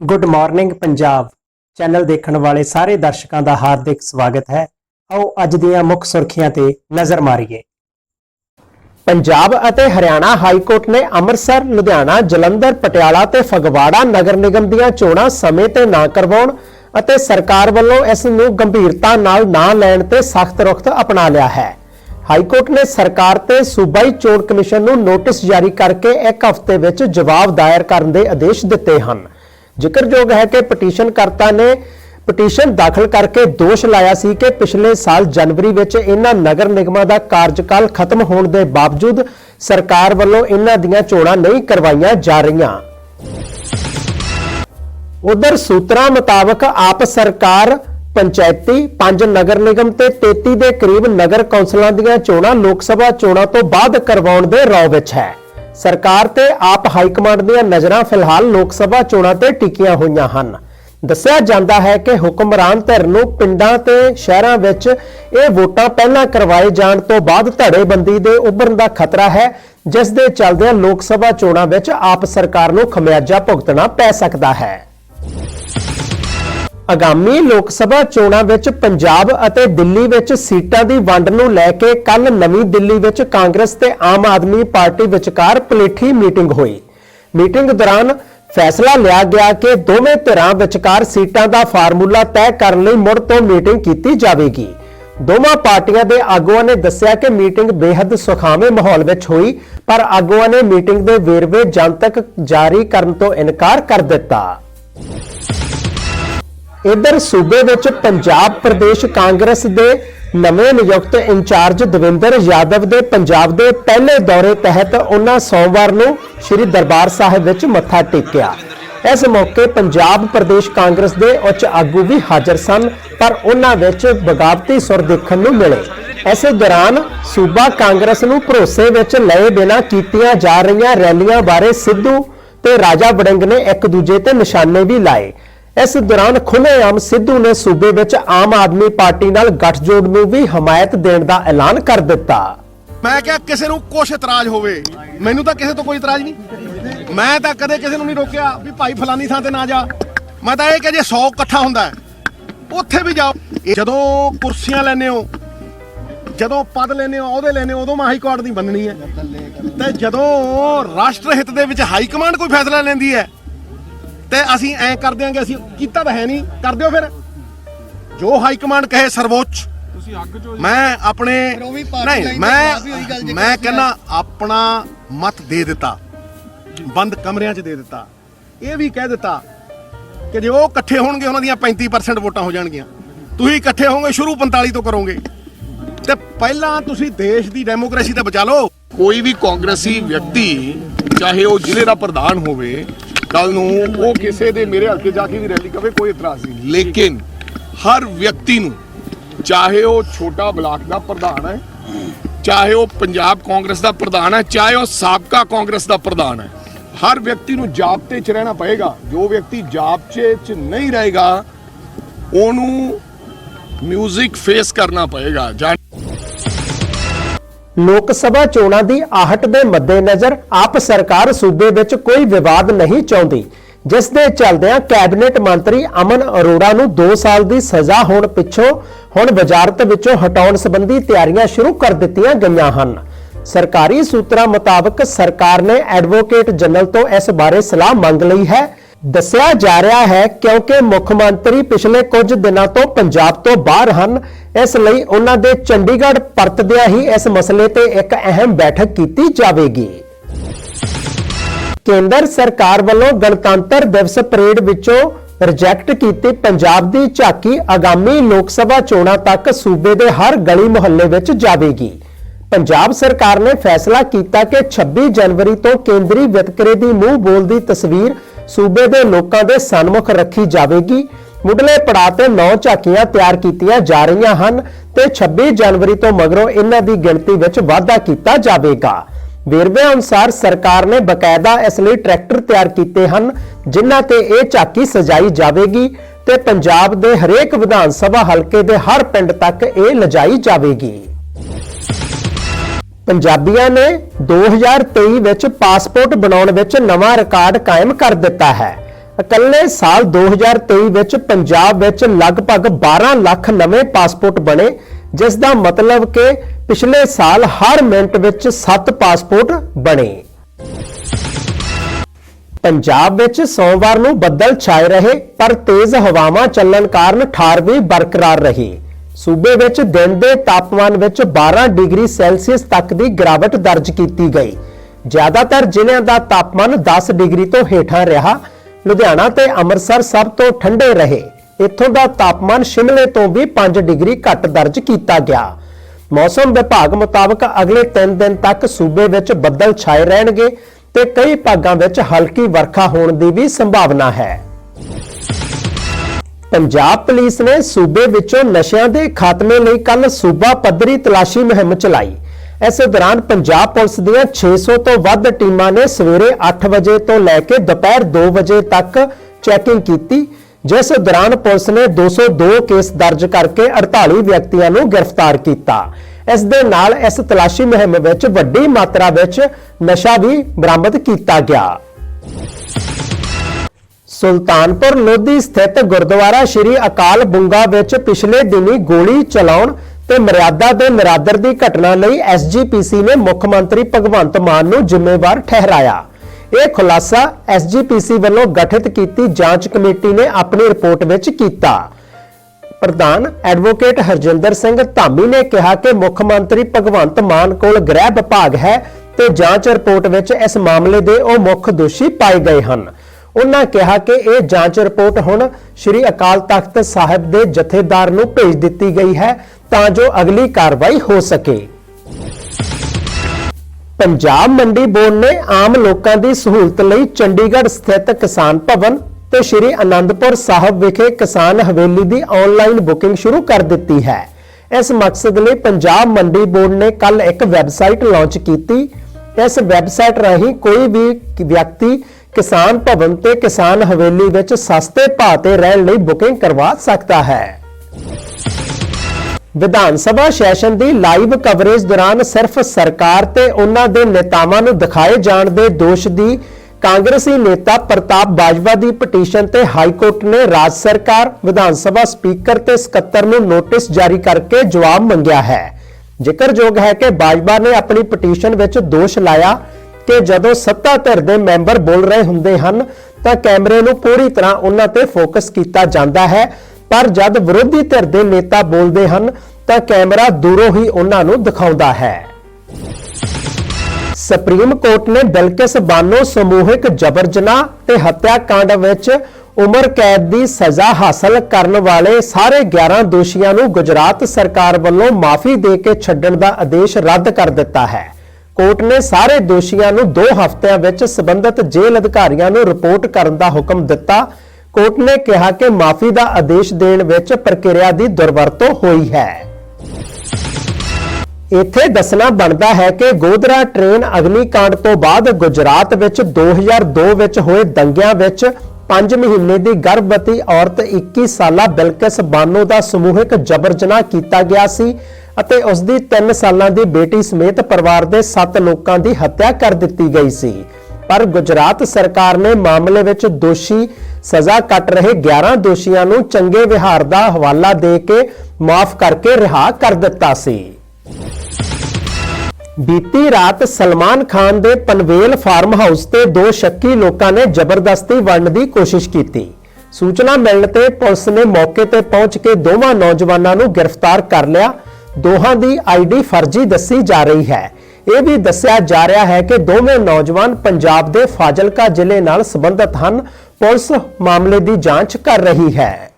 Good morning Punjab channel ਦੇਖਣ ਵਾਲੇ ਸਾਰੇ ਦਰਸ਼ਕਾਂ ਦਾ ਹਾਰਦਿਕ ਸਵਾਗਤ ਹੈ। ਆਓ ਅੱਜ ਦੀਆਂ ਮੁੱਖ ਸੁਰਖੀਆਂ ਤੇ ਨਜ਼ਰ ਮਾਰੀਏ। ਪੰਜਾਬ ਅਤੇ ਹਰਿਆਣਾ ਹਾਈ ਕੋਰਟ ਨੇ ਅੰਮ੍ਰਿਤਸਰ, ਲੁਧਿਆਣਾ, ਜਲੰਧਰ, ਪਟਿਆਲਾ ਤੇ ਫਗਵਾੜਾ ਨਗਰ ਨਿਗਮ ਦੀਆਂ ਚੋਣਾਂ ਸਮੇਂ ਤੇ ਨਾ ਕਰਵਾਉਣ ਅਤੇ ਸਰਕਾਰ ਵੱਲੋਂ ਇਸ ਨੂੰ ਗੰਭੀਰਤਾ ਨਾਲ ਨਾ ਲੈਣ ਤੇ ਸਖਤ ਰੁਖਤ ਅਪਣਾ ਲਿਆ ਹੈ। ਹਾਈ ਕੋਰਟ ਨੇ ਸਰਕਾਰ ਤੇ ਸੂਬਾਈ ਚੋਣ ਕਮਿਸ਼ਨ ਨੂੰ ਨੋਟਿਸ ਜਾਰੀ ਕਰਕੇ ਇੱਕ ਹਫ਼ਤੇ ਵਿੱਚ ਜਵਾਬ ਦਾਇਰ ਕਰਨ ਦੇ ਆਦੇਸ਼ ਦਿੱਤੇ ਹਨ। ਜ਼ਿਕਰਯੋਗ ਹੈ ਕਿ ਪਟੀਸ਼ਨਕਰਤਾ ਨੇ ਪਟੀਸ਼ਨ ਦਾਖਲ ਕਰਕੇ ਦੋਸ਼ ਲਾਇਆ ਸੀ ਕਿ ਪਿਛਲੇ ਸਾਲ ਜਨਵਰੀ ਵਿੱਚ ਇਹਨਾਂ ਨਗਰ ਨਿਗਮਾਂ ਦਾ ਕਾਰਜਕਾਲ ਖਤਮ ਹੋਣ ਦੇ ਬਾਵਜੂਦ ਸਰਕਾਰ ਵੱਲੋਂ ਇਹਨਾਂ ਦੀਆਂ ਚੋਣਾਂ ਨਹੀਂ ਕਰਵਾਈਆਂ ਜਾ ਰਹੀਆਂ। ਉਧਰ ਸੂਤਰਾਂ ਮੁਤਾਬਕ ਆਪ ਸਰਕਾਰ ਪੰਚਾਇਤੀ ਪੰਜ ਨਗਰ ਨਿਗਮ ਤੇ 33 ਦੇ ਕਰੀਬ ਨਗਰ ਕੌਂਸਲਾਂ ਦੀਆਂ ਚੋਣਾਂ ਲੋਕ ਸਭਾ ਚੋਣਾਂ ਤੋਂ ਬਾਅਦ ਕਰਵਾਉਣ ਦੇ ਰੌ ਵਿੱਚ ਹੈ। ਸਰਕਾਰ ਤੇ ਆਪ ਹਾਈ ਕਮਾਂਡ ਦੀਆਂ ਨਜ਼ਰਾਂ ਫਿਲਹਾਲ ਲੋਕ ਸਭਾ ਚੋਣਾਂ ਤੇ ਟਿਕੀਆਂ ਹੋਈਆਂ ਹਨ। ਦੱਸਿਆ ਜਾਂਦਾ ਹੈ ਕਿ ਹੁਕਮਰਾਨ ਧਿਰ ਨੂੰ ਪਿੰਡਾਂ ਤੇ ਸ਼ਹਿਰਾਂ ਵਿੱਚ ਇਹ ਵੋਟਾਂ ਪਹਿਲਾਂ ਕਰਵਾਏ ਜਾਣ ਤੋਂ ਬਾਅਦ ਧੜੇਬੰਦੀ ਦੇ ਉੱਭਰਨ ਦਾ ਖਤਰਾ ਹੈ, ਜਿਸ ਦੇ ਚੱਲਦਿਆਂ ਲੋਕ ਸਭਾ ਚੋਣਾਂ ਵਿੱਚ ਆਪ ਸਰਕਾਰ ਨੂੰ ਖਮਿਆਜਾ ਭੁਗਤਣਾ ਪੈ ਸਕਦਾ ਹੈ। ਆਗਾਮੀ ਲੋਕ ਸਭਾ ਚੋਣਾਂ ਵਿੱਚ ਪੰਜਾਬ ਅਤੇ ਦਿੱਲੀ ਵਿੱਚ ਸੀਟਾਂ ਦੀ ਵੰਡ ਨੂੰ ਲੈ ਕੇ ਕੱਲ ਨਵੀਂ ਦਿੱਲੀ ਵਿੱਚ ਕਾਂਗਰਸ ਤੇ ਆਮ ਆਦਮੀ ਪਾਰਟੀ ਵਿਚਕਾਰ ਪਲੇਠੀ ਮੀਟਿੰਗ ਹੋਈ। ਮੀਟਿੰਗ ਦੌਰਾਨ ਫੈਸਲਾ ਲਿਆ ਗਿਆ ਕਿ ਦੋਵੇਂ ਧਿਰਾਂ ਵਿਚਕਾਰ ਸੀਟਾਂ ਦਾ ਫਾਰਮੂਲਾ ਤੈਅ ਕਰਨ ਲਈ ਮੁੜ ਤੋਂ ਮੀਟਿੰਗ ਕੀਤੀ ਜਾਵੇਗੀ। ਦੋਵਾਂ ਪਾਰਟੀਆਂ ਦੇ ਆਗੂਆਂ ਨੇ ਦੱਸਿਆ ਕਿ ਮੀਟਿੰਗ ਬੇहद ਸੁਖਾਵੇਂ ਮਾਹੌਲ ਵਿੱਚ ਹੋਈ, ਪਰ ਆਗੂਆਂ ਨੇ ਮੀਟਿੰਗ ਦੇ ਵੇਰਵੇ ਜਨਤਕ ਜਾਰੀ ਕਰਨ ਤੋਂ ਇਨਕਾਰ ਕਰ ਦਿੱਤਾ। ਇਧਰ ਸੂਬੇ ਵਿੱਚ ਪੰਜਾਬ ਪ੍ਰਦੇਸ਼ ਕਾਂਗਰਸ ਦੇ ਨਵੇਂ ਨਿਯੁਕਤ ਇੰਚਾਰਜ ਦਵਿੰਦਰ ਯਾਦਵ ਦੇ ਪੰਜਾਬ ਦੇ ਪਹਿਲੇ ਦੌਰੇ ਤਹਿਤ ਉਹਨਾਂ ਸੋਮਵਾਰ ਨੂੰ ਸ੍ਰੀ ਦਰਬਾਰ ਸਾਹਿਬ ਵਿੱਚ ਮੱਥਾ ਟੇਕਿਆ। ਇਸ ਮੌਕੇ ਪੰਜਾਬ ਪ੍ਰਦੇਸ਼ ਕਾਂਗਰਸ ਦੇ ਉੱਚ ਆਗੂ ਵੀ ਹਾਜ਼ਰ ਸਨ, ਪਰ ਉਹਨਾਂ ਵਿੱਚ ਬਗਾਵਤੀ ਸੁਰ ਦੇਖਣ ਨੂੰ ਮਿਲੇ। ਇਸੇ ਦੌਰਾਨ ਸੂਬਾ ਕਾਂਗਰਸ ਨੂੰ ਭਰੋਸੇ ਵਿੱਚ ਲਏ ਬਿਨਾਂ ਕੀਤੀਆਂ ਜਾ ਰਹੀਆਂ ਰੈਲੀਆਂ ਬਾਰੇ ਸਿੱਧੂ ਤੇ ਰਾਜਾ ਵੜਿੰਗ ਨੇ ਇੱਕ ਦੂਜੇ ਤੇ ਨਿਸ਼ਾਨੇ ਵੀ ਲਾਏ। ਇਸ ਦੌਰਾਨ ਖੁੱਲ੍ਹੇਆਮ ਸਿੱਧੂ ਨੇ ਸੂਬੇ ਵਿੱਚ ਆਮ ਆਦਮੀ ਪਾਰਟੀ ਨਾਲ ਗੱਠਜੋੜ ਨੂੰ ਵੀ ਹਮਾਇਤ ਦੇਣ ਦਾ ਐਲਾਨ ਕਰ ਦਿੱਤਾ। ਮੈਂ ਕਿਹਾ ਕਿਸੇ ਨੂੰ ਕੁਛ ਇਤਰਾਜ਼ ਹੋਵੇ। ਮੈਨੂੰ ਤਾਂ ਕਿਸੇ ਤੋਂ ਕੋਈ ਇਤਰਾਜ਼ ਨਹੀਂ। ਮੈਂ ਤਾਂ ਕਦੇ ਕਿਸੇ ਨੂੰ ਨਹੀਂ ਰੋਕਿਆ ਵੀ ਭਾਈ ਫਲਾਨੀ ਥਾਂ ਤੇ ਨਾ ਜਾ। ਮੈਂ ਤਾਂ ਇਹ ਕਿ ਜੇ 100 ਇਕੱਠਾ ਹੁੰਦਾ ਉੱਥੇ ਵੀ ਜਾਓ। ਜਦੋਂ ਕੁਰਸੀਆਂ ਲੈਨੇ ਹੋ, ਜਦੋਂ ਪਦ ਲੈਨੇ ਹੋ ਉਹਦੇ ਲੈਨੇ ਹੋ, ਉਦੋਂ ਮੈਂ ਹਾਈ ਕੋਰਟ ਦੀ ਬੰਨਣੀ ਹੈ। ਤੇ ਜਦੋਂ ਰਾਸ਼ਟਰ ਹਿੱਤ ਦੇ ਵਿੱਚ ਹਾਈ ਕਮਾਂਡ ਕੋਈ ਫੈਸਲਾ ਲੈਂਦੀ ਹੈ ਤੇ ਅਸੀਂ ਐ ਕਰ ਦਿਆਂਗੇ ਅਸੀਂ ਕੀਤਾ ਤਾਂ ਹੈ ਨਹੀਂ ਕਰ ਦਿਓ ਫਿਰ। ਜੋ ਹਾਈ ਕਮਾਂਡ ਕਹੇ ਸਰਵੋੱਚ। ਮੈਂ ਆਪਣੇ ਨਹੀਂ ਹੀ ਮੈਂ ਮੈਂ ਕਹਿੰਦਾ ਆਪਣਾ ਮਤ ਦੇ ਦਿੱਤਾ। ਬੰਦ ਕਮਰਿਆਂ 'ਚ ਦੇ ਦਿੱਤਾ। ਇਹ ਵੀ ਕਹਿ ਦਿੱਤਾ ਕਿ ਜੇ ਉਹ ਇਕੱਠੇ ਹੋਣਗੇ ਉਹਨਾਂ ਦੀਆਂ 35% ਵੋਟਾਂ ਹੋ ਜਾਣਗੀਆਂ। ਤੁਸੀਂ ਇਕੱਠੇ ਹੋਵੋਗੇ ਸ਼ੁਰੂ 45 ਤੋਂ ਕਰੋਗੇ। ਤੇ ਪਹਿਲਾਂ ਤੁਸੀਂ ਦੇਸ਼ ਦੀ ਡੈਮੋਕ੍ਰੇਸੀ ਤਾਂ ਬਚਾ ਲਓ। ਕੋਈ ਵੀ ਕਾਂਗਰਸੀ ਵਿਅਕਤੀ ਚਾਹੇ ਉਹ ਜ਼ਿਲ੍ਹੇ ਦਾ ਪ੍ਰਧਾਨ ਹੋਵੇ ਕੱਲ ਨੂੰ ਉਹ ਕਿਸੇ ਦੇ ਮੇਰੇ ਹਲਕੇ ਜਾ ਕੇ ਵੀ ਰੈਲੀ ਕਰੇ ਕੋਈ ਇਤਰਾਜ਼ ਨਹੀਂ। ਲੇਕਿਨ ਹਰ ਵਿਅਕਤੀ ਨੂੰ, ਚਾਹੇ ਉਹ ਛੋਟਾ ਬਲਾਕ ਦਾ ਪ੍ਰਧਾਨ ਹੈ, ਚਾਹੇ ਉਹ ਪੰਜਾਬ ਕਾਂਗਰਸ ਦਾ ਪ੍ਰਧਾਨ ਹੈ, ਚਾਹੇ ਉਹ ਸਾਬਕਾ ਕਾਂਗਰਸ ਦਾ ਪ੍ਰਧਾਨ ਹੈ, ਹਰ ਵਿਅਕਤੀ ਨੂੰ ਜਾਬਤੇ 'ਚ ਰਹਿਣਾ ਪਏਗਾ। ਜੋ ਵਿਅਕਤੀ ਜਾਬਤੇ 'ਚ ਨਹੀਂ ਰਹੇਗਾ, ਉਹਨੂੰ ਮਿਊਜ਼ਿਕ ਫੇਸ ਕਰਨਾ ਪਏਗਾ ਜਾਂ ਲੋਕ ਸਭਾ ਚੋਣਾਂ ਦੀ ਆਹਟ ਦੇ ਮੱਦੇਨਜ਼ਰ ਆਪ ਸਰਕਾਰ ਸੂਬੇ ਵਿੱਚ ਕੋਈ ਵਿਵਾਦ ਨਹੀਂ ਚਾਹੁੰਦੀ, ਜਿਸ ਦੇ ਚੱਲਦਿਆਂ ਕੈਬਨਿਟ ਮੰਤਰੀ ਅਮਨ ਅਰੋੜਾ ਨੂੰ 2 ਸਾਲ ਦੀ ਸਜ਼ਾ ਹੋਣ ਪਿੱਛੋਂ ਹੁਣ ਵਜ਼ਾਰਤ ਵਿੱਚੋਂ ਹਟਾਉਣ ਸੰਬੰਧੀ ਤਿਆਰੀਆਂ ਸ਼ੁਰੂ ਕਰ ਦਿੱਤੀਆਂ ਗਈਆਂ ਹਨ। ਸਰਕਾਰੀ ਸੂਤਰਾਂ ਮੁਤਾਬਕ ਸਰਕਾਰ ਨੇ ਐਡਵੋਕੇਟ ਜਨਰਲ ਤੋਂ ਇਸ ਬਾਰੇ ਸਲਾਹ ਮੰਗ ਲਈ ਹੈ। ਦੱਸਿਆ ਜਾ ਰਿਹਾ ਹੈ ਕਿਉਂਕਿ ਮੁੱਖ ਮੰਤਰੀ ਪਿਛਲੇ ਕੁਝ ਦਿਨਾਂ ਤੋਂ ਪੰਜਾਬ ਤੋਂ ਬਾਹਰ ਹਨ। ਇਸ ਲਈ ਉਹਨਾਂ ਦੇ ਚੰਡੀਗੜ੍ਹ ਪਰਤਦਿਆਂ ਹੀ ਇਸ ਮਸਲੇ ਤੇ ਇੱਕ ਅਹਿਮ ਬੈਠਕ ਕੀਤੀ ਜਾਵੇਗੀ। ਕੇਂਦਰ ਸਰਕਾਰ ਵੱਲੋਂ ਗਣਤੰਤਰ ਦਿਵਸ ਪਰੇਡ ਵਿੱਚੋਂ ਰਿਜੈਕਟ ਕੀਤੀ ਪੰਜਾਬ ਦੀ ਝਾਕੀ ਆਗਾਮੀ ਲੋਕ ਸਭਾ ਚੋਣਾਂ ਤੱਕ ਸੂਬੇ ਦੇ ਹਰ ਗਲੀ ਮੁਹੱਲੇ ਵਿੱਚ ਜਾਵੇਗੀ। ਪੰਜਾਬ ਸਰਕਾਰ ਨੇ ਫੈਸਲਾ ਕੀਤਾ ਕਿ 26 ਜਨਵਰੀ ਤੋਂ ਕੇਂਦਰੀ ਵਿਤਕਰੇ ਦੀ ਮੂੰਹ ਬੋਲਦੀ ਤਸਵੀਰ ਸੂਬੇ ਦੇ ਲੋਕਾਂ ਦੇ ਸਨਮੁਖ ਰੱਖੀ ਜਾਵੇਗੀ। ਮੁੱਢਲੇ ਪੜਾਅ ਤੇ 9 ਝਾਕੀਆਂ ਤਿਆਰ ਕੀਤੀਆਂ ਜਾ ਰਹੀਆਂ ਹਨ ਤੇ 26 ਜਨਵਰੀ ਤੋਂ ਮਗਰੋਂ ਇਹਨਾਂ ਦੀ ਗਿਣਤੀ ਵਿੱਚ ਵਾਧਾ ਕੀਤਾ ਜਾਵੇਗਾ। ਵੇਰਵੇ ਅਨੁਸਾਰ ਸਰਕਾਰ ਨੇ ਬਕਾਇਦਾ ਇਸ ਲਈ ਟਰੈਕਟਰ ਤਿਆਰ ਕੀਤੇ ਹਨ, ਜਿਨ੍ਹਾਂ ਤੇ ਇਹ ਝਾਕੀ ਸਜਾਈ ਜਾਵੇਗੀ ਤੇ ਪੰਜਾਬ ਦੇ ਹਰੇਕ ਵਿਧਾਨ ਸਭਾ ਹਲਕੇ ਦੇ ਹਰ ਪਿੰਡ ਤੱਕ ਇਹ ਲਿਜਾਈ ਜਾਵੇਗੀ। ਪੰਜਾਬੀਆਂ ਨੇ 2023 ਵਿੱਚ ਪਾਸਪੋਰਟ ਬਣਾਉਣ ਵਿੱਚ ਨਵਾਂ ਰਿਕਾਰਡ ਕਾਇਮ ਕਰ ਦਿੱਤਾ ਹੈ। ਇਕੱਲੇ ਸਾਲ 2023 ਵਿੱਚ ਪੰਜਾਬ ਵਿੱਚ ਲਗਭਗ 12 ਲੱਖ ਨਵੇਂ ਪਾਸਪੋਰਟ ਬਣੇ ਜਿਸ ਦਾ ਮਤਲਬ ਕਿ ਪਿਛਲੇ ਸਾਲ ਹਰ ਮਿੰਟ ਵਿੱਚ 7 ਪਾਸਪੋਰਟ ਬਣੇ। ਪੰਜਾਬ ਵਿੱਚ ਸੋਮਵਾਰ ਨੂੰ ਬੱਦਲ ਛਾਏ ਰਹੇ, ਪਰ ਤੇਜ਼ ਹਵਾਵਾਂ ਚੱਲਣ ਕਾਰਨ ਠਾਰ ਵੀ ਬਰਕਰਾਰ ਰਹੀ। ਸੂਬੇ ਵਿੱਚ ਦਿਨ ਦੇ ਤਾਪਮਾਨ ਵਿੱਚ 12 ਡਿਗਰੀ ਸੈਲਸੀਅਸ ਤੱਕ ਦੀ ਗਿਰਾਵਟ ਦਰਜ ਕੀਤੀ ਗਈ। ਜ਼ਿਆਦਾਤਰ ਜ਼ਿਲ੍ਹਿਆਂ ਦਾ ਤਾਪਮਾਨ 10 ਡਿਗਰੀ ਤੋਂ ਹੇਠਾਂ ਰਿਹਾ। ਲੁਧਿਆਣਾ ਤੇ ਅੰਮ੍ਰਿਤਸਰ ਸਭ ਤੋਂ ਠੰਡੇ ਰਹੇ। ਇੱਥੋਂ ਦਾ ਤਾਪਮਾਨ ਸ਼ਿਮਲੇ ਤੋਂ ਵੀ 5 ਡਿਗਰੀ ਘੱਟ ਦਰਜ ਕੀਤਾ ਗਿਆ। ਮੌਸਮ ਵਿਭਾਗ ਮੁਤਾਬਕ ਅਗਲੇ 3 ਦਿਨ ਤੱਕ ਸੂਬੇ ਵਿੱਚ ਬੱਦਲ ਛਾਏ ਰਹਿਣਗੇ ਤੇ ਕਈ ਭਾਗਾਂ ਵਿੱਚ ਹਲਕੀ ਵਰਖਾ ਹੋਣ ਦੀ ਵੀ ਸੰਭਾਵਨਾ ਹੈ। ਪੰਜਾਬ ਪੁਲਿਸ ਨੇ ਸੂਬੇ ਵਿੱਚੋਂ ਨਸ਼ਿਆਂ ਦੇ ਖਾਤਮੇ ਲਈ ਕੱਲ ਸੂਬਾ ਪੱਧਰੀ ਤਲਾਸ਼ੀ ਮੁਹਿੰਮ ਚਲਾਈ। ਇਸ ਦੌਰਾਨ ਪੰਜਾਬ ਪੁਲਿਸ ਦੀਆਂ 600 ਤੋਂ ਵੱਧ ਟੀਮਾਂ ਨੇ ਸਵੇਰੇ 8 ਵਜੇ ਤੋਂ ਲੈ ਕੇ ਦੁਪਹਿਰ 2 ਵਜੇ ਤੱਕ ਚੈਕਿੰਗ ਕੀਤੀ, ਜਿਸ ਦੌਰਾਨ ਪੁਲਿਸ ਨੇ 202 ਕੇਸ ਦਰਜ ਕਰਕੇ 48 ਵਿਅਕਤੀਆਂ ਨੂੰ ਗ੍ਰਿਫਤਾਰ ਕੀਤਾ। ਇਸ ਦੇ ਨਾਲ ਇਸ ਤਲਾਸ਼ੀ ਮੁਹਿੰਮ ਵਿੱਚ ਵੱਡੀ ਮਾਤਰਾ ਵਿੱਚ ਨਸ਼ਾ ਵੀ ਬਰਾਮਦ ਕੀਤਾ ਗਿਆ। ਸੁਲਤਾਨਪੁਰ ਲੋਧੀ ਸਥਿਤ ਗੁਰਦੁਆਰਾ ਸ਼੍ਰੀ ਅਕਾਲ ਬੁੰਗਾ ਵਿੱਚ ਪਿਛਲੇ ਦਿਨੀ ਗੋਲੀ ਚਲਾਉਣ ਤੇ ਮਰਿਆਦਾ ਦੇ ਨਿਰਾਦਰ ਦੀ ਘਟਨਾ ਲਈ ਐਸਜੀਪੀਸੀ ਨੇ ਮੁੱਖ ਮੰਤਰੀ ਭਗਵੰਤ ਮਾਨ ਨੂੰ ਜ਼ਿੰਮੇਵਾਰ ਠਹਿਰਾਇਆ। ਇਹ ਖੁਲਾਸਾ ਐਸਜੀਪੀਸੀ ਵੱਲੋਂ ਗਠਿਤ ਕੀਤੀ ਜਾਂਚ ਕਮੇਟੀ ਨੇ ਆਪਣੀ ਰਿਪੋਰਟ ਵਿੱਚ ਕੀਤਾ। ਪ੍ਰਧਾਨ ਐਡਵੋਕੇਟ ਹਰਜਿੰਦਰ ਸਿੰਘ ਧਾਮੀ ਨੇ ਕਿਹਾ ਕਿ ਮੁੱਖ ਮੰਤਰੀ ਭਗਵੰਤ ਮਾਨ ਕੋਲ ਗ੍ਰਹਿ ਵਿਭਾਗ ਹੈ ਤੇ ਜਾਂਚ ਰਿਪੋਰਟ ਵਿੱਚ ਇਸ ਮਾਮਲੇ ਦੇ ਉਹ ਮੁੱਖ ਦੋਸ਼ੀ ਪਾਏ ਗਏ ਹਨ। ਉਹਨਾਂ ਕਿਹਾ ਕਿ ਇਹ ਜਾਂਚ ਰਿਪੋਰਟ ਹੁਣ ਸ੍ਰੀ ਅਕਾਲ ਤਖਤ ਸਾਹਿਬ ਦੇ ਜਥੇਦਾਰ ਨੂੰ ਭੇਜ ਦਿੱਤੀ ਗਈ ਹੈ ਤਾਂ ਜੋ ਅਗਲੀ ਕਾਰਵਾਈ ਹੋ ਸਕੇ। ਪੰਜਾਬ ਮੰਡੀ ਬੋਰਡ ਨੇ ਆਮ ਲੋਕਾਂ ਦੀ ਸਹੂਲਤ ਲਈ ਚੰਡੀਗੜ੍ਹ ਸਥਿਤ ਕਿਸਾਨ ਭਵਨ ਤੇ ਸ਼੍ਰੀ ਅਨੰਦਪੁਰ ਸਾਹਿਬ ਵਿਖੇ ਕਿਸਾਨ ਹਵੇਲੀ ਦੀ ਆਨਲਾਈਨ ਬੁਕਿੰਗ ਸ਼ੁਰੂ ਕਰ ਦਿੱਤੀ ਹੈ। ਇਸ ਮਕਸਦ ਲਈ ਪੰਜਾਬ ਮੰਡੀ ਬੋਰਡ ਨੇ ਕੱਲ ਇੱਕ ਵੈਬਸਾਈਟ ਲਾਂਚ ਕੀਤੀ। ਇਸ ਵੈਬਸਾਈਟ ਰਾਹੀਂ ਕੋਈ ਵੀ ਵਿਅਕਤੀ ਕਿਸਾਨ ਭਵਨ ਤੇ ਕਿਸਾਨ ਹਵੇਲੀ ਵਿੱਚ ਸਸਤੇ ਭਾਅ ਤੇ ਰਹਿਣ ਲਈ ਬੁਕਿੰਗ ਕਰਵਾ ਸਕਦਾ ਹੈ। ਵਿਧਾਨ ਸਭਾ ਸੈਸ਼ਨ ਦੀ ਲਾਈਵ ਕਵਰੇਜ ਦੌਰਾਨ ਸਿਰਫ ਸਰਕਾਰ ਤੇ ਉਹਨਾਂ ਦੇ ਨੇਤਾਵਾਂ ਨੂੰ ਦਿਖਾਏ ਜਾਣ ਦੇ ਦੋਸ਼ ਦੀ ਕਾਂਗਰਸੀ ਨੇਤਾ ਪ੍ਰਤਾਪ ਬਾਜਵਾ ਦੀ ਪਟੀਸ਼ਨ ਤੇ ਹਾਈ ਕੋਰਟ ਨੇ ਰਾਜ ਸਰਕਾਰ, ਵਿਧਾਨ ਸਭਾ ਸਪੀਕਰ ਤੇ ਸਕੱਤਰ ਨੂੰ ਨੋਟਿਸ ਜਾਰੀ ਕਰਕੇ ਜਵਾਬ ਮੰਗਿਆ ਹੈ। ਜ਼ਿਕਰਯੋਗ ਹੈ ਕਿ ਬਾਜਵਾ ਨੇ ਆਪਣੀ ਪਟੀਸ਼ਨ ਵਿੱਚ ਦੋਸ਼ ਲਾਇਆ ਕਿ ਜਦੋਂ ਸੱਤਾ ਧਿਰ ਦੇ ਮੈਂਬਰ ਬੋਲ ਰਹੇ ਹੁੰਦੇ ਹਨ, ਤਾਂ ਕੈਮਰੇ ਨੂੰ ਪੂਰੀ ਤਰ੍ਹਾਂ ਉਹਨਾਂ ਤੇ ਫੋਕਸ ਕੀਤਾ ਜਾਂਦਾ ਹੈ। ਪਰ ਜਦ ਵਿਰੋਧੀ ਧਿਰ ਦੇ ਨੇਤਾ ਬੋਲਦੇ ਹਨ, ਤਾਂ ਕੈਮਰਾ ਦੂਰੋਂ ਹੀ ਉਹਨਾਂ ਨੂੰ ਦਿਖਾਉਂਦਾ ਹੈ। ਸੁਪਰੀਮ ਕੋਰਟ ਨੇ ਬਿਲਕਿਸ ਬਾਨੋ ਸਮੂਹਿਕ ਜਬਰ ਜਨਾਹ ਤੇ ਹੱਤਿਆ ਕਾਂਡ ਵਿੱਚ ਉਮਰ ਕੈਦ ਦੀ ਸਜ਼ਾ ਹਾਸਲ ਕਰਨ ਵਾਲੇ ਸਾਰੇ 11 ਦੋਸ਼ੀਆਂ ਨੂੰ ਗੁਜਰਾਤ ਸਰਕਾਰ ਵੱਲੋਂ ਮਾਫੀ ਦੇ ਕੇ ਛੱਡਣ ਦਾ ਆਦੇਸ਼ ਰੱਦ ਕਰ ਦਿੱਤਾ ਹੈ। ਕੋਰਟ ਨੇ ਸਾਰੇ ਦੋਸ਼ੀਆਂ ਨੂੰ 2 ਹਫ਼ਤਿਆਂ ਵਿੱਚ ਸਬੰਧਤ ਜੇਲ੍ਹ ਅਧਿਕਾਰੀਆਂ ਨੂੰ ਰਿਪੋਰਟ ਕਰਨ ਦਾ ਹੁਕਮ ਦਿੱਤਾ। ਕੋਰਟ ਨੇ ਕਿਹਾ ਕਿ ਮਾਫੀ ਦਾ ਆਦੇਸ਼ ਦੇਣ ਵਿੱਚ ਪ੍ਰਕਿਰਿਆ ਦੀ ਦੁਰਵਰਤੋਂ ਹੋਈ ਹੈ। ਇੱਥੇ ਦੱਸਣਾ ਬਣਦਾ ਹੈ ਕਿ ਗੋਧਰਾ ਟ੍ਰੇਨ ਅਗਨੀਕਾਂਡ ਤੋਂ ਬਾਅਦ ਗੁਜਰਾਤ ਵਿੱਚ 2002 ਵਿੱਚ ਹੋਏ ਦੰਗਿਆਂ ਵਿੱਚ 5 ਮਹੀਨੇ ਦੀ ਗਰਭਵਤੀ ਔਰਤ 21 ਸਾਲਾ ਬਿਲਕਿਸ ਬਾਨੋ ਦਾ ਸਮੂਹਿਕ ਜਬਰ ਜਨਾਹ ਕੀਤਾ ਗਿਆ ਸੀ। ਅਤੇ ਉਸ ਦੀ 3 ਸਾਲਾਂ ਦੀ ਬੇਟੀ ਸਮੇਤ ਪਰਿਵਾਰ ਦੇ 7 ਲੋਕਾਂ ਦੀ ਹੱਤਿਆ ਕਰ ਦਿੱਤੀ ਗਈ ਸੀ। ਪਰ ਗੁਜਰਾਤ ਸਰਕਾਰ ਨੇ ਮਾਮਲੇ ਵਿੱਚ ਦੋਸ਼ੀ ਸਜ਼ਾ ਕੱਟ ਰਹੇ 11 ਦੋਸ਼ੀਆਂ ਨੂੰ ਚੰਗੇ ਵਿਹਾਰ ਦਾ ਹਵਾਲਾ ਦੇ ਕੇ ਮਾਫ ਕਰਕੇ ਰਿਹਾ ਕਰ ਦਿੱਤਾ ਸੀ। ਬੀਤੀ ਰਾਤ ਸਲਮਾਨ ਖਾਨ ਦੇ ਪਨਵੇਲ ਫਾਰਮ ਹਾਊਸ ਤੇ ਦੋ ਸ਼ੱਕੀ ਲੋਕਾਂ ਨੇ ਜ਼ਬਰਦਸਤੀ ਵੜਨ ਦੀ ਕੋਸ਼ਿਸ਼ ਕੀਤੀ। ਸੂਚਨਾ ਮਿਲਣ ਤੇ ਪੁਲਿਸ ਨੇ ਮੌਕੇ ਤੇ ਪਹੁੰਚ ਕੇ ਦੋਵਾਂ ਨੌਜਵਾਨਾਂ ਨੂੰ ਗ੍ਰਿਫਤਾਰ ਕਰ ਲਿਆ ਦੋਹਾਂ ਦੀ ਆਈਡੀ ਫਰਜ਼ੀ ਦੱਸੀ ਜਾ ਰਹੀ ਹੈ। ਇਹ ਵੀ ਦੱਸਿਆ ਜਾ ਰਿਹਾ ਹੈ ਕਿ ਦੋਵੇਂ ਨੌਜਵਾਨ ਪੰਜਾਬ ਦੇ ਫਾਜ਼ਿਲਕਾ ਜ਼ਿਲ੍ਹੇ ਨਾਲ ਸੰਬੰਧਿਤ ਹਨ। ਪੁਲਿਸ ਮਾਮਲੇ ਦੀ ਜਾਂਚ ਕਰ ਰਹੀ ਹੈ।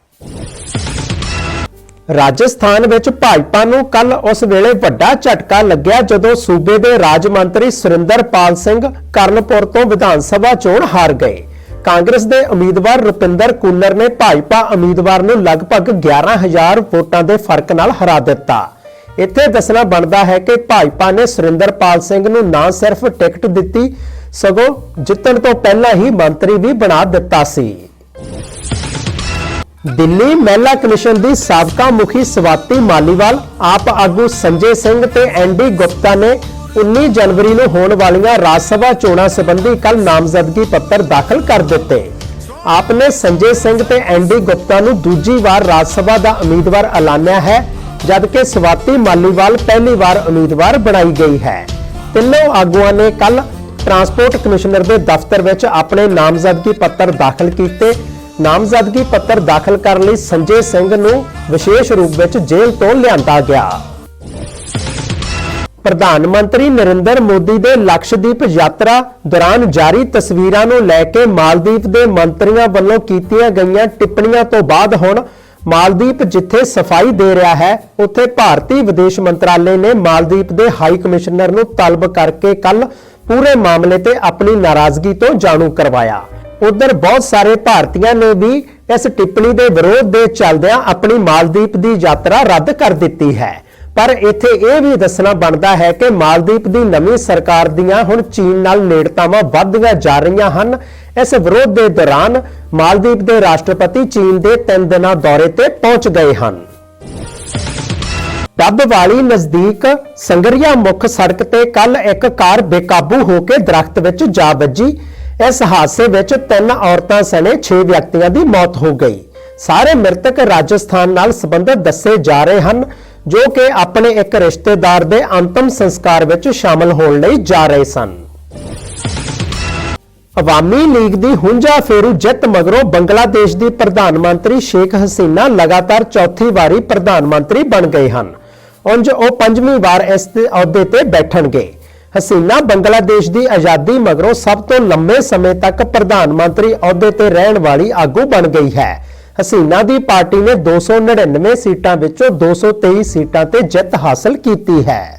ਰਾਜਸਥਾਨ ਵਿੱਚ ਭਾਜਪਾ ਨੂੰ ਕੱਲ ਉਸ ਵੇਲੇ ਵੱਡਾ ਝਟਕਾ ਲੱਗਿਆ ਜਦੋਂ ਸੂਬੇ ਦੇ ਰਾਜ ਮੰਤਰੀ ਸੁਰਿੰਦਰਪਾਲ ਸਿੰਘ ਕਰਨਪੁਰ ਤੋਂ ਵਿਧਾਨ ਸਭਾ ਚੋਣ ਹਾਰ ਗਏ। ਕਾਂਗਰਸ ਦੇ ਉਮੀਦਵਾਰ ਰੁਪਿੰਦਰ ਕੂਲਰ ਨੇ ਭਾਜਪਾ ਉਮੀਦਵਾਰ ਨੂੰ ਲਗਭਗ 11000 ਵੋਟਾਂ ਦੇ ਫ਼ਰਕ ਨਾਲ ਹਰਾ ਦਿੱਤਾ। ਇੱਥੇ ਦੱਸਣਾ ਬਣਦਾ ਹੈ ਕਿ ਭਾਜਪਾ ਨੇ ਸੁਰਿੰਦਰਪਾਲ ਸਿੰਘ ਨੂੰ ਨਾ ਸਿਰਫ ਟਿਕਟ ਦਿੱਤੀ, ਸਗੋਂ ਜਿੱਤਣ ਤੋਂ ਪਹਿਲਾਂ ਹੀ ਮੰਤਰੀ ਵੀ ਬਣਾ ਦਿੱਤਾ ਸੀ। ਦਿੱਲੀ ਮਹਿਲਾ ਕਮਿਸ਼ਨ ਦੀ ਸਾਬਕਾ ਮੁਖੀ ਸਵਾਤੀ ਮਾਲੀਵਾਲ, ਆਪ ਆਗੂ ਸੰਜੇ ਸਿੰਘ ਤੇ ਐਨਡੀ ਗੁਪਤਾ ਨੇ 19 ਜਨਵਰੀ ਨੂੰ ਹੋਣ ਵਾਲੀਆਂ ਰਾਜ ਸਭਾ ਚੋਣਾਂ ਸੰਬੰਧੀ ਕੱਲ ਨਾਮਜ਼ਦਗੀ ਪੱਤਰ ਦਾਖਲ ਕਰ ਦਿੱਤੇ। ਆਪ ਨੇ ਸੰਜੇ ਸਿੰਘ ਤੇ ਐਂਡੀ ਗੁਪਤਾ ਨੂੰ ਦੂਜੀ ਵਾਰ ਰਾਜ ਸਭਾ ਦਾ ਉਮੀਦਵਾਰ ਐਲਾਨਿਆ ਹੈ। ਜਦਕਿ ਸਵਾਤੀ ਮਾਲੀਵਾਲ ਪਹਿਲੀ ਵਾਰ ਉਮੀਦਵਾਰ ਬਣਾਈ ਗਈ ਹੈ। ਤਿੰਨੋਂ ਆਗੂਆਂ ਨੇ ਕੱਲ ਟਰਾਂਸਪੋਰਟ ਕਮਿਸ਼ਨਰ ਦੇ ਦਫ਼ਤਰ ਵਿੱਚ ਆਪਣੇ ਨਾਮਜ਼ਦਗੀ ਪੱਤਰ ਦਾਖਲ ਕੀਤੇ। ਨਾਮਜ਼ਦਗੀ ਪੱਤਰ ਦਾਖਲ ਕਰਨ ਲਈ ਸੰਜੇ ਸਿੰਘ ਨੂੰ ਵਿਸ਼ੇਸ਼ ਰੂਪ ਵਿੱਚ ਜੇਲ੍ਹ ਤੋਂ ਲਿਆਂਦਾ ਗਿਆ। ਪ੍ਰਧਾਨ ਮੰਤਰੀ ਨਰਿੰਦਰ ਮੋਦੀ ਦੇ ਲਕਸ਼ਦੀਪ ਯਾਤਰਾ ਦੌਰਾਨ ਜਾਰੀ ਤਸਵੀਰਾਂ ਨੂੰ ਲੈ ਕੇ ਮਾਲਦੀਵ ਦੇ ਮੰਤਰੀਆਂ ਵੱਲੋਂ ਕੀਤੀਆਂ ਗਈਆਂ ਟਿੱਪਣੀਆਂ ਤੋਂ ਬਾਅਦ ਹੁਣ ਮਾਲਦੀਪ ਜਿੱਥੇ ਸਫ਼ਾਈ ਦੇ ਰਿਹਾ ਹੈ, ਉੱਥੇ ਭਾਰਤੀ ਵਿਦੇਸ਼ ਮੰਤਰਾਲੇ ਨੇ ਮਾਲਦੀਪ ਦੇ ਹਾਈ ਕਮਿਸ਼ਨਰ ਨੂੰ ਤਲਬ ਕਰਕੇ ਕੱਲ ਪੂਰੇ ਮਾਮਲੇ ਤੇ ਆਪਣੀ ਨਾਰਾਜ਼ਗੀ ਤੋਂ ਜਾਣੂ ਕਰਵਾਇਆ। ਉਧਰ ਬਹੁਤ ਸਾਰੇ ਭਾਰਤੀਆਂ ਨੇ ਵੀ ਇਸ ਟਿੱਪਣੀ ਦੇ ਵਿਰੋਧ ਦੇ ਚੱਲਦਿਆਂ ਆਪਣੀ ਮਾਲਦੀਪ ਦੀ ਯਾਤਰਾ ਰੱਦ ਕਰ ਦਿੱਤੀ ਹੈ। ਪਰ ਇੱਥੇ ਇਹ ਵੀ ਦੱਸਣਾ ਬਣਦਾ ਹੈ ਕਿ ਮਾਲਦੀਪ ਦੀ ਨਵੀਂ ਸਰਕਾਰ ਦੀਆਂ ਹੁਣ ਚੀਨ ਨਾਲ ਨੇੜਤਾਵਾਂ ਵੱਧਦੀਆਂ ਜਾ ਰਹੀਆਂ ਹਨ। ਇਸ ਵਿਰੋਧ ਦੇ ਦੌਰਾਨ ਮਾਲਦੀਪ ਦੇ ਰਾਸ਼ਟਰਪਤੀ ਚੀਨ ਦੇ 3 ਦਿਨਾਂ ਦੌਰੇ ਤੇ ਪਹੁੰਚ ਗਏ ਹਨ। ਡੱਬ ਨਜ਼ਦੀਕ ਸੰਗਰੀਆ ਮੁੱਖ ਸੜਕ ਤੇ ਕੱਲ ਇੱਕ ਕਾਰ ਬੇਕਾਬੂ ਹੋ ਕੇ ਦਰਖਤ ਵਿੱਚ ਜਾ ਵੱਜੀ। ਇਸ ਹਾਦਸੇ ਵਿੱਚ ਤਿੰਨ ਔਰਤਾਂ ਸਣੇ 6 ਵਿਅਕਤੀਆਂ ਦੀ ਮੌਤ ਹੋ ਗਈ। ਸਾਰੇ ਮ੍ਰਿਤਕ ਰਾਜਸਥਾਨ ਨਾਲ ਸੰਬੰਧਿਤ ਦੱਸੇ ਜਾ ਰਹੇ ਹਨ, ਜੋ ਕਿ ਆਪਣੇ ਇੱਕ ਰਿਸ਼ਤੇਦਾਰ ਦੇ ਅੰਤਮ ਸੰਸਕਾਰ ਵਿੱਚ ਸ਼ਾਮਲ ਹੋਣ ਲਈ ਜਾ ਰਹੇ ਸਨ। ਅਵਾਮੀ ਲੀਗ ਦੀ ਹੁੰਜਾ ਫੇਰੂ ਜਿੱਤ ਮਗਰੋਂ ਬੰਗਲਾਦੇਸ਼ ਦੀ ਪ੍ਰਧਾਨ ਮੰਤਰੀ ਸ਼ੇਖ ਹਸੀਨਾ ਲਗਾਤਾਰ ਚੌਥੀ ਵਾਰੀ ਪ੍ਰਧਾਨ ਮੰਤਰੀ ਬਣ ਗਏ ਹਨ। ਉਂਝ ਉਹ ਪੰਜਵੀਂ ਵਾਰ ਇਸ ਅਹੁਦੇ ਤੇ ਬੈਠਣਗੇ। ਹਸੀਨਾ ਬੰਗਲਾਦੇਸ਼ ਦੀ ਆਜ਼ਾਦੀ ਮਗਰੋਂ ਸਭ ਤੋਂ ਲੰਬੇ ਸਮੇਂ ਤੱਕ ਪ੍ਰਧਾਨ ਮੰਤਰੀ ਅਹੁਦੇ ਤੇ ਰਹਿਣ ਵਾਲੀ ਆਗੂ ਬਣ ਗਈ ਹੈ। ਹਸੀਨਾ ਦੀ ਪਾਰਟੀ ਨੇ 299 ਸੀਟਾਂ ਵਿੱਚੋਂ 223 ਸੀਟਾਂ ਤੇ ਜਿੱਤ ਹਾਸਲ ਕੀਤੀ ਹੈ।